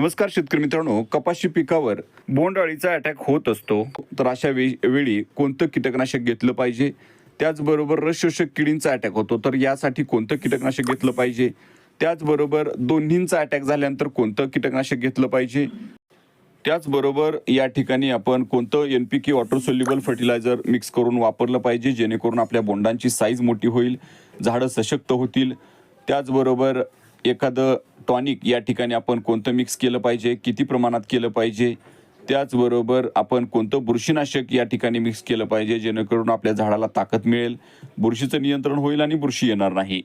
नमस्कार शेतकरी मित्रांनो कपाशी पिकावर बोंडअळीचा अटॅक होत असतो. तर अशा वे- वेळी कोणतं कीटकनाशक घेतलं पाहिजे? त्याचबरोबर रसशोषक किडींचा अटॅक होतो. तर यासाठी कोणतं कीटकनाशक घेतलं पाहिजे? त्याचबरोबर दोन्हींचा अटॅक झाल्यानंतर कोणतं कीटकनाशक घेतलं पाहिजे? त्याचबरोबर या ठिकाणी आपण कोणतं N P K water soluble fertiliser mix करून वापरलं पाहिजे? जेणेकरून आपल्या बोंडांची साईज मोठी होईल झाडं सशक्त होतील. त्याचबरोबर एखादं टॉनिक या ठिकाणी आपण कोणतं मिक्स केलं पाहिजे किती प्रमाणात केलं पाहिजे त्याचबरोबर आपण कोणतं बुरशीनाशक या ठिकाणी मिक्स केलं पाहिजे जेणेकरून आपल्या झाडाला ताकद मिळेल बुरशीचं नियंत्रण होईल आणि बुरशी येणार नाही.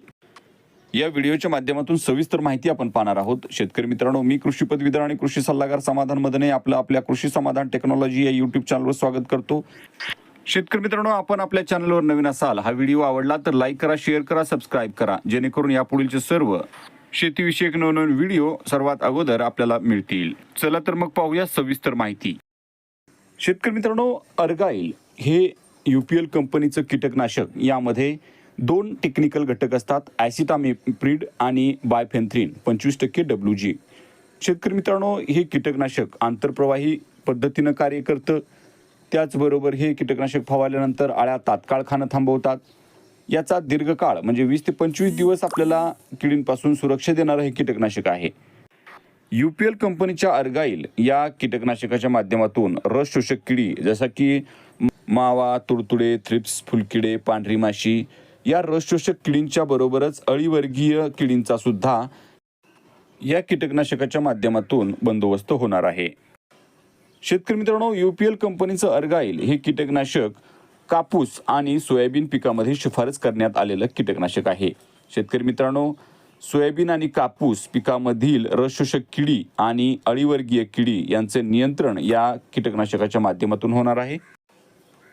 या व्हिडिओच्या माध्यमातून सविस्तर माहिती आपण पाहणार आहोत. शेतकरी मित्रांनो मी कृषी पदवीधर आणि कृषी सल्लागार समाधान मदने आपलं आपल्या कृषी समाधान टेक्नॉलॉजी या युट्यूब चॅनलवर स्वागत करतो. शेतकरी मित्रांनो आपण आपल्या चॅनलवर नवीन असाल हा व्हिडिओ आवडला तर लाईक करा शेअर करा सबस्क्राईब करा. जेणेकरून यापुढीलचे सर्व शेतीविषयक नवनवीन व्हिडिओ सर्वात अगोदर आपल्याला मिळतील. चला तर मग पाहूया सविस्तर माहिती. शेतकरी मित्रांनो अर्गाईल हे यू पी एल कंपनीचं कीटकनाशक. यामध्ये दोन टेक्निकल घटक असतात ॲसिटामिप्रिड आणि बायफेन्थ्रिन पंचवीस टक्के डब्ल्यू जी. शेतकरी मित्रांनो हे कीटकनाशक आंतरप्रवाही पद्धतीनं कार्य करतं. त्याचबरोबर हे कीटकनाशक फवारल्यानंतर आळ्या तात्काळ खाणं थांबवतात. याचा दीर्घकाळ म्हणजे वीस ते पंचवीस दिवस आपल्याला किडींपासून सुरक्षा देणारं हे कीटकनाशक आहे. युपीएल कंपनीच्या अर्गाईल या कीटकनाशकाच्या माध्यमातून रस शोषक किडी जसं की मावा तुडतुडे थ्रिप्स फुलकिडे पांढरी माशी या रस शोषक किडींच्या बरोबरच अळीवर्गीय किडींचा सुद्धा या कीटकनाशकाच्या माध्यमातून बंदोबस्त होणार आहे. शेतकरी मित्रांनो युपीएल कंपनीचं अर्गाईल हे कीटकनाशक कापूस आणि सोयाबीन पिकामध्ये शिफारस करण्यात आलेलं कीटकनाशक आहे. शेतकरी मित्रांनो सोयाबीन आणि कापूस पिकामधील रसशोषक किडी आणि अळीवर्गीय किडी यांचे नियंत्रण या कीटकनाशकाच्या माध्यमातून होणार आहे.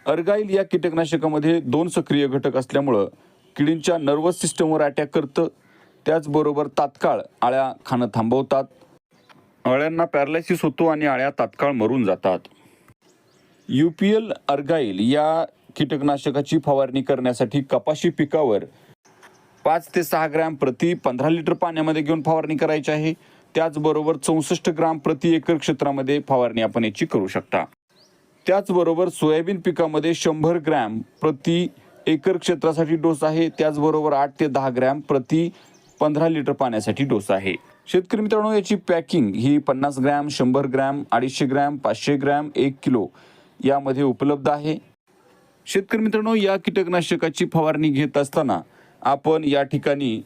अर्गाईल या कीटकनाशकामध्ये दोन सक्रिय घटक असल्यामुळं किडींच्या नर्वस सिस्टमवर अटॅक करतं. त्याचबरोबर तात्काळ आळ्या खाणं थांबवतात. अळ्यांना पॅरालायसिस होतो आणि अळ्या तात्काळ मरून जातात. यू पी एल अर्गाईल या कीटकनाशकाची फवारणी करण्यासाठी कपाशी पिकावर पाच ते सहा ग्रॅम प्रति पंधरा लिटर पाण्यामध्ये घेऊन फवारणी करायची आहे. त्याचबरोबर चौसष्ट ग्राम प्रति एकर क्षेत्रामध्ये फवारणी आपण याची करू शकता. त्याचबरोबर सोयाबीन पिकामध्ये शंभर ग्रॅम प्रति एकर क्षेत्रासाठी डोस आहे. त्याचबरोबर आठ ते दहा ग्रॅम प्रति पंधरा लिटर पाण्यासाठी डोस आहे. शेतकरी मित्रांनो याची पॅकिंग ही पन्नास ग्रॅम शंभर ग्रॅम अडीचशे ग्रॅम पाचशे ग्रॅम एक किलो यामध्ये उपलब्ध आहे. शेतकरी मित्रांनो या कीटकनाशकाची फवारणी घेत असताना आपण या ठिकाणी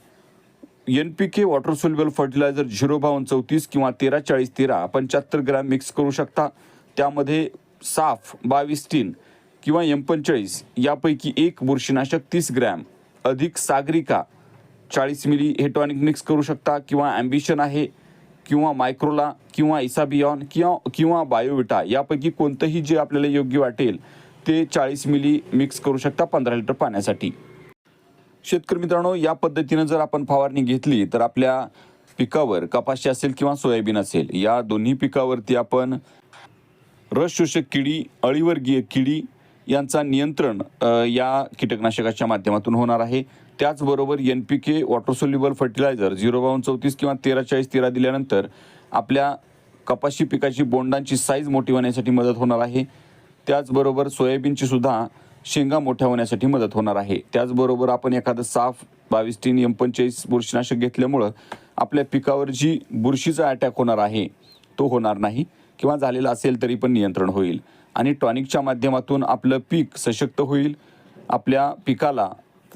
N P K water soluble fertiliser zero बावन्न चौतीस किंवा तेरा चाळीस तेरा पंच्याहत्तर ग्रॅम मिक्स करू शकता. त्यामध्ये साफ बावीस टीन किंवा एम पंचेचाळीस यापैकी एक बुरशीनाशक तीस ग्रॅम अधिक सागरिका चाळीस मिली हे टॉनिक मिक्स करू शकता किंवा ॲम्बिशन आहे किंवा मायक्रोला किंवा इसाबियॉन किंवा किंवा बायोविटा यापैकी कोणतंही जे आपल्याला योग्य वाटेल ते चाळीस मिली मिक्स करू शकता पंधरा लिटर पाण्यासाठी. शेतकरी मित्रांनो या पद्धतीनं जर आपण फवारणी घेतली तर आपल्या पिकावर कपाशी असेल किंवा सोयाबीन असेल या दोन्ही पिकावरती आपण रस शोषक किडी अळीवर्गीय किडी यांचा नियंत्रण या कीटकनाशकाच्या माध्यमातून होणार आहे. त्याचबरोबर N P K water soluble fertiliser zero बावन्न चौतीस किंवा तेरा चाळीस तेरा दिल्यानंतर आपल्या कपाशी पिकाची बोंडांची साईज मोठी होण्यासाठी मदत होणार आहे. त्याचबरोबर सोयाबीनची सुद्धा शेंगा मोठ्या होण्यासाठी मदत होणार आहे. त्याचबरोबर आपण एखादं साफ बावीस तीन एम पंचेचाळीस बुरशीनाशक घेतल्यामुळं आपल्या पिकावर जी बुरशीचा अटॅक होणार आहे तो होणार नाही किंवा झालेला असेल तरी पण नियंत्रण होईल. आणि टॉनिकच्या माध्यमातून आपलं पीक सशक्त होईल. आपल्या पिकाला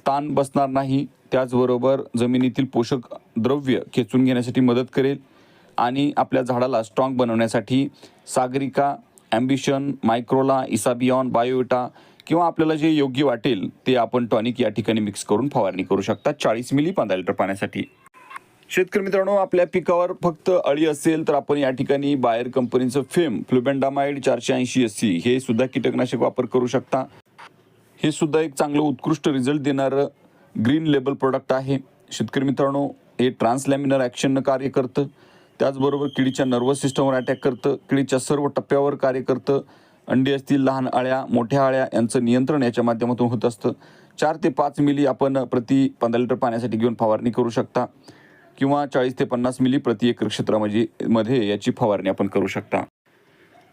ताण बसणार नाही. त्याचबरोबर जमिनीतील पोषक द्रव्य खेचून घेण्यासाठी मदत करेल. आणि आपल्या झाडाला स्ट्रॉंग बनवण्यासाठी सागरिका ॲम्बिशन मायक्रोला इसाबियॉन बायोविटा किंवा आपल्याला जे योग्य वाटेल ते आपण टॉनिक या ठिकाणी मिक्स करून फवारणी करू शकता. चाळीस मिली पंधरा लिटर पाण्यासाठी. शेतकरी मित्रांनो आपल्या पिकावर फक्त अळी असेल तर आपण या ठिकाणी बायर कंपनीचं फेम फ्लुबेंडामाइड चारशे ऐंशी एस सी हे सुद्धा कीटकनाशक वापर करू शकता. हे सुद्धा एक चांगलं उत्कृष्ट रिझल्ट देणारं ग्रीन लेबल प्रोडक्ट आहे. शेतकरी मित्रांनो हे ट्रान्सलॅमिनर ॲक्शननं कार्य करतं. त्याचबरोबर किडीच्या नर्वस सिस्टमवर अटॅक करतं किडीच्या सर्व टप्प्यावर कार्य करतं. अंडी असतील लहान अळ्या मोठ्या अळ्या यांचं नियंत्रण याच्या माध्यमातून होत असतं. चार ते पाच मिली आपण प्रति पंधरा लिटर पाण्यासाठी घेऊन फवारणी करू शकता. किंवा चाळीस ते पन्नास मिली प्रति एकर क्षेत्रामध्ये मध्ये याची फवारणी आपण करू शकता.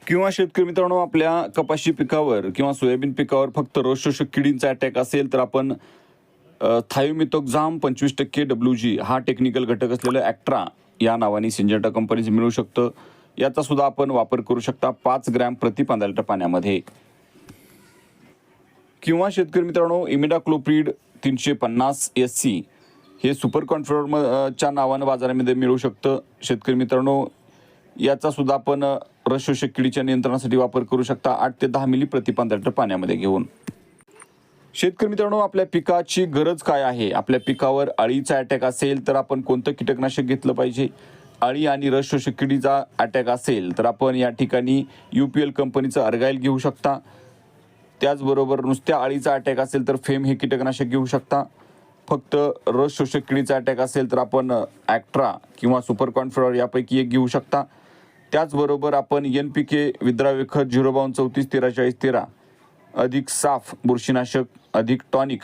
किंवा शेतकरी मित्रांनो आपल्या कपाशी पिकावर किंवा सोयाबीन पिकावर फक्त रोगशोषक किडींचा अटॅक असेल तर आपण थायोमिथोक्झाम पंचवीस टक्के डब्ल्यू जी हा टेक्निकल घटक असलेलं ॲक्ट्रा या नावाने सिंजेटा कंपनीचं मिळू शकतं. याचा सुद्धा आपण वापर करू शकता पाच ग्रॅम प्रति पंधरा लिटर पाण्यामध्ये. किंवा शेतकरी मित्रांनो इमिडाक्लोप्रीड तीनशे पन्नास एस सी हे सुपर कॉन्फिडर च्या नावानं बाजारामध्ये मिळू शकतं. शेतकरी मित्रांनो याचा सुद्धा आपण अ, रसशोषक किडीच्या नियंत्रणासाठी वापर करू शकता आठ ते दहा मिली प्रति पंधरा लिटर पाण्यामध्ये घेऊन. शेतकरी मित्रांनो आपल्या पिकाची गरज काय आहे? आपल्या पिकावर अळीचा अटॅक असेल तर आपण कोणतं कीटकनाशक घेतलं पाहिजे? अळी आणि रस शोषक किडीचा अटॅक असेल तर आपण या ठिकाणी यू पी एल कंपनीचं अर्गाईल घेऊ शकता. त्याचबरोबर नुसत्या अळीचा अटॅक असेल तर फेम हे कीटकनाशक घेऊ शकता. फक्त रस शोषक किडीचा अटॅक असेल तर आपण ॲक्ट्रा किंवा सुपर कॉन्फिडर यापैकी एक घेऊ शकता. त्याचबरोबर आपण एन पी के विद्राव्य खत झिरो बावन्न चौतीस तेरा चाळीस तेरा अधिक साफ बुरशीनाशक अधिक टॉनिक.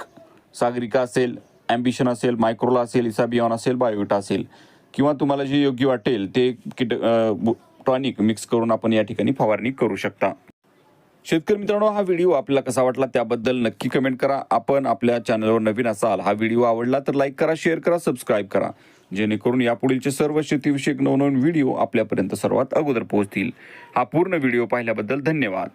सागरिका असेल ॲम्बिशन असेल मायक्रोला असेल इसाबियॉन असेल बायोविटा असेल. किंवा तुम्हाला जे योग्य वाटेल ते किट टॉनिक मिक्स करून आपण या ठिकाणी फवारणी करू शकता. शेतकरी मित्रांनो हा व्हिडिओ आपल्याला कसा वाटला त्याबद्दल नक्की कमेंट करा. आपण आपल्या चॅनलवर नवीन असाल हा व्हिडिओ आवडला तर लाईक करा शेअर करा सबस्क्राईब करा. जेणेकरून यापुढीलचे सर्व शेतीविषयक नवनवीन व्हिडिओ आपल्यापर्यंत सर्वात अगोदर पोहोचतील. हा पूर्ण व्हिडिओ पाहिल्याबद्दल धन्यवाद.